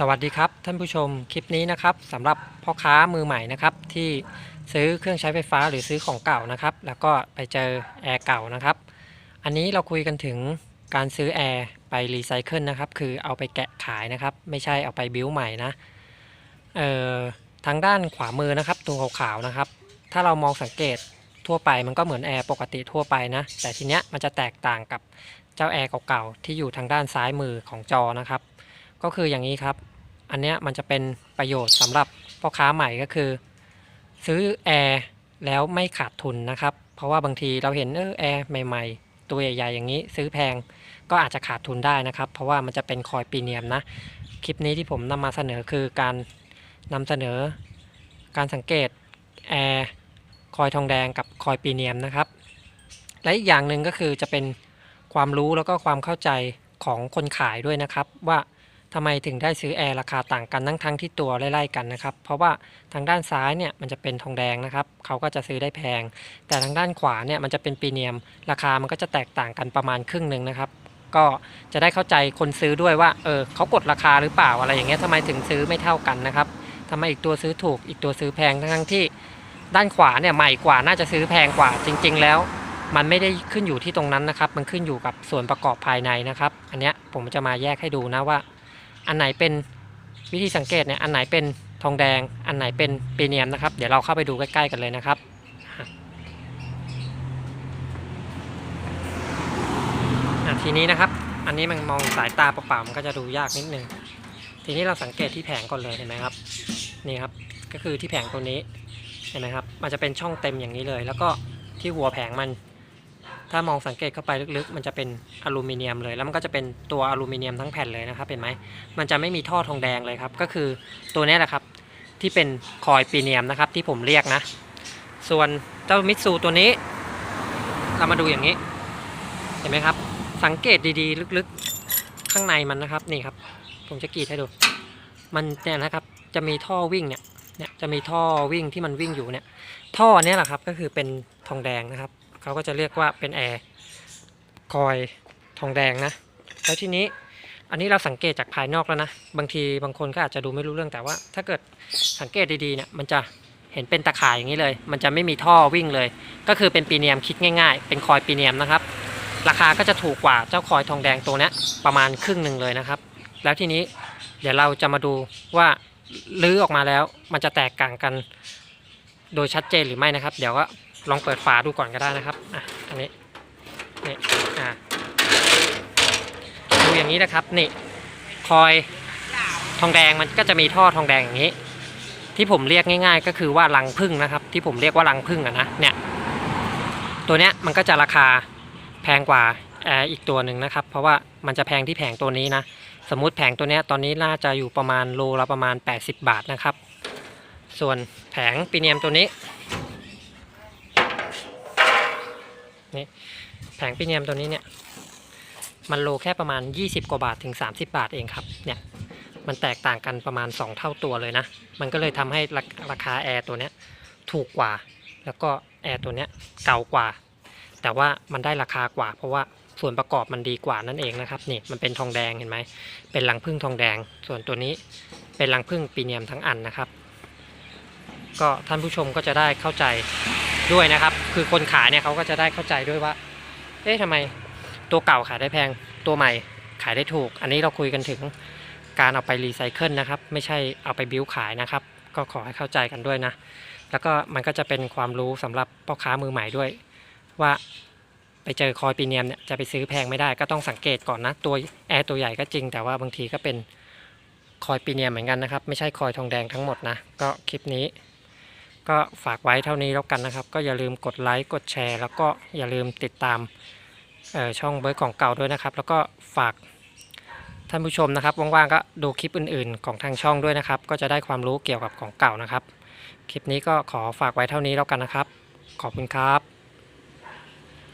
สวัสดีครับท่านผู้ชมคลิปนี้นะครับสำหรับพ่อค้ามือใหม่นะครับที่ซื้อเครื่องใช้ไฟฟ้าหรือซื้อของเก่านะครับ แล้วก็ไปเจอแอร์เก่านะครับ อันนี้เราคุยกันถึงการซื้อแอร์ไปรีไซเคิลนะครับคือเอาไปแกะขายนะครับ ไม่ใช่เอาไปบิ้วใหม่นะเอ่อทางด้านขวามือนะครับตัวขาวๆนะครับ ถ้าเรามองสังเกตทั่วไปมันก็เหมือนแอร์ปกติทั่วไปนะแต่ทีเนี้ยมันจะแตกต่างกับเจ้าแอร์เก่าๆที่อยู่ทางด้านซ้ายมือของจอนะครับ ก็คืออย่างนี้ครับ อันเนี้ยมันจะเป็นประโยชน์สำหรับพ่อค้าใหม่ก็คือ ซื้อแอร์แล้วไม่ขาดทุนนะครับ เพราะว่าบางทีเราเห็นเออแอร์ใหม่ๆ ตัวใหญ่ๆอย่างนี้ซื้อแพงก็อาจจะขาดทุนได้นะครับ เพราะว่ามันจะเป็นคอยปีเนียมนะ คลิปนี้ที่ผมนำมาเสนอคือการนำเสนอ การสังเกตแอร์คอยทองแดงกับคอยปีเนียมนะครับ และอีกอย่างหนึ่งก็คือจะเป็นความรู้แล้วก็ความเข้าใจของคนขายด้วยนะครับว่า ทำไมถึงได้ซื้อแอร์ราคาต่างกันทั้งทั้งที่ตัวไล่ๆกันนะครับ เพราะว่าทางด้านซ้ายเนี่ยมันจะเป็นทองแดงนะครับเขาก็จะซื้อได้แพง แต่ทางด้านขวาเนี่ยมันจะเป็นปีเนียม ราคามันก็จะแตกต่างกันประมาณครึ่งหนึ่งนะครับ ก็จะได้เข้าใจคนซื้อด้วยว่าเออเขากดราคาหรือเปล่าอะไรอย่างเงี้ยทำไมถึงซื้อไม่เท่ากันนะครับทำไมอีกตัวซื้อถูกอีกตัวซื้อแพงทั้งที่ด้านขวาเนี่ยใหม่กว่าน่าจะซื้อแพงกว่าจริง ๆ แล้ว มันไม่ได้ขึ้นอยู่ที่ตรงนั้นนะครับ มันขึ้นอยู่กับส่วนประกอบภายในนะครับ อันเนี้ยผมจะมาแยกให้ดูนะว่า อันไหนเป็นวิธีสังเกตเนี่ยอันไหนเป็นทองแดง อันไหนเป็นปีเนียมนะครับ เดี๋ยวเราเข้าไปดูใกล้ๆกันเลยนะครับทีนี้นะครับ อันนี้มันมองสายตาเปล่าๆมันก็จะดูยากนิดนึง ทีนี้เราสังเกตที่แผงก่อนเลยเห็นไหมครับ นี่ครับ ก็คือที่แผงตัวนี้ เห็นไหมครับ มันจะเป็นช่องเต็มอย่างนี้เลย แล้วก็ที่หัวแผงมัน ถ้ามองสังเกตเข้าไปลึกๆ มันจะเป็นอลูมิเนียมเลย แล้วมันก็จะเป็นตัวอลูมิเนียมทั้งแผ่นเลยนะครับเห็นไหมมันจะไม่มีท่อทองแดงเลยครับ ก็คือตัวนี้แหละครับที่เป็นคอยปีเนียมนะครับที่ผมเรียกนะ ส่วนเจ้ามิตซูตัวนี้ เรามาดูอย่างนี้ เห็นไหมครับ สังเกตดีๆ ลึกๆ ข้างในมันนะครับนี่ครับ ผมจะกรีดให้ดู มันเนี่ยนะครับจะมีท่อวิ่งเนี่ยเนี่ยจะมีท่อวิ่งที่มันวิ่งอยู่เนี่ย ท่อเนี้แหละครับก็คือเป็นทองแดงนะครับ เขาก็จะเรียกว่าเป็นแอร์คอยทองแดงนะ แล้วทีนี้อันนี้เราสังเกตจากภายนอกแล้วนะ บางทีบางคนก็อาจจะดูไม่รู้เรื่องแต่ว่า ถ้าเกิดสังเกตดีๆเนี่ยมันจะเห็นเป็นตะข่ายอย่างนี้เลย มันจะไม่มีท่อวิ่งเลย ก็คือเป็นปีเนียมคิดง่าย ๆ เป็นคอยปีเนียมนะครับ ราคาก็จะถูกกว่าเจ้าคอยทองแดงตัวนี้ประมาณครึ่งหนึ่งเลยนะครับ แล้วทีนี้เดี๋ยวเราจะมาดูว่าลื้อออกมาแล้ว มันจะแตกต่างกันโดยชัดเจนหรือไม่นะครับ เดี๋ยวก็ ลองเปิดฝาดูก่อนก็ได้นะครับอะอันนี้นี่อะดูอย่างนี้นะครับนี่คอยทองแดงมันก็จะมีท่อทองแดงอย่างนี้ ที่ผมเรียกง่าย ๆ ก็คือว่ารังพึ่งนะครับ ที่ผมเรียกว่ารังพึ่งอะนะเนี่ยตัวเนี้ยมันก็จะราคาแพงกว่าแอร์อีกตัวหนึ่งนะครับ เพราะว่ามันจะแพงที่แผงตัวนี้นะ สมมุติแผงตัวเนี้ยตอนนี้น่าจะอยู่ประมาณโลละประมาณ 80 บาทนะครับ ส่วนแผงปีเนียมตัวนี้ นี่แผงปีเนียมตัวนี้เนี่ย มันโลแค่ประมาณ 20 กว่าบาทถึง 30 บาทเองครับ เนี่ยมันแตกต่างกันประมาณ 2 เท่าตัวเลยนะ มันก็เลยทำให้ราราคาแอร์ตัวเนี้ยถูกกว่า แล้วก็แอร์ตัวเนี้ยเก่ากว่า แต่ว่ามันได้ราคากว่า เพราะว่าส่วนประกอบมันดีกว่านั่นเองนะครับ นี่มันเป็นทองแดงเห็นไหม เป็นรังพึ่งทองแดง ส่วนตัวนี้เป็นรังพึ่งปีเนียมทั้งอันนะครับ ก็ท่านผู้ชมก็จะได้เข้าใจ ด้วยนะครับ คือคนขายเนี่ยเขาก็จะได้เข้าใจด้วยว่า เอ๊ะทำไมตัวเก่าขายได้แพงตัวใหม่ขายได้ถูก อันนี้เราคุยกันถึงการเอาไปรีไซเคิลนะครับ ไม่ใช่เอาไปบิ้วขายนะครับ ก็ขอให้เข้าใจกันด้วยนะ แล้วก็มันก็จะเป็นความรู้สำหรับพ่อค้ามือใหม่ด้วย ว่าไปเจอคอยปีเนียมเนี่ยจะไปซื้อแพงไม่ได้ก็ต้องสังเกตก่อนนะ ตัวแอร์ตัวใหญ่ก็จริง แต่ว่าบางทีก็เป็นคอยปีเนียมเหมือนกันนะครับ ไม่ใช่คอยทองแดงทั้งหมดนะ ก็คลิปนี้ ก็ฝากไว้เท่านี้แล้วกันนะครับ ก็อย่าลืมกดไลค์กดแชร์ แล้วก็อย่าลืมติดตามช่องเบิร์ดของเก่าด้วยนะครับ แล้วก็ฝากท่านผู้ชมนะครับว่างๆก็ดูคลิปอื่นๆ ของทางช่องด้วยนะครับ ก็จะได้ความรู้เกี่ยวกับของเก่านะครับ คลิปนี้ก็ขอฝากไว้เท่านี้แล้วกันนะครับ ขอบคุณครับ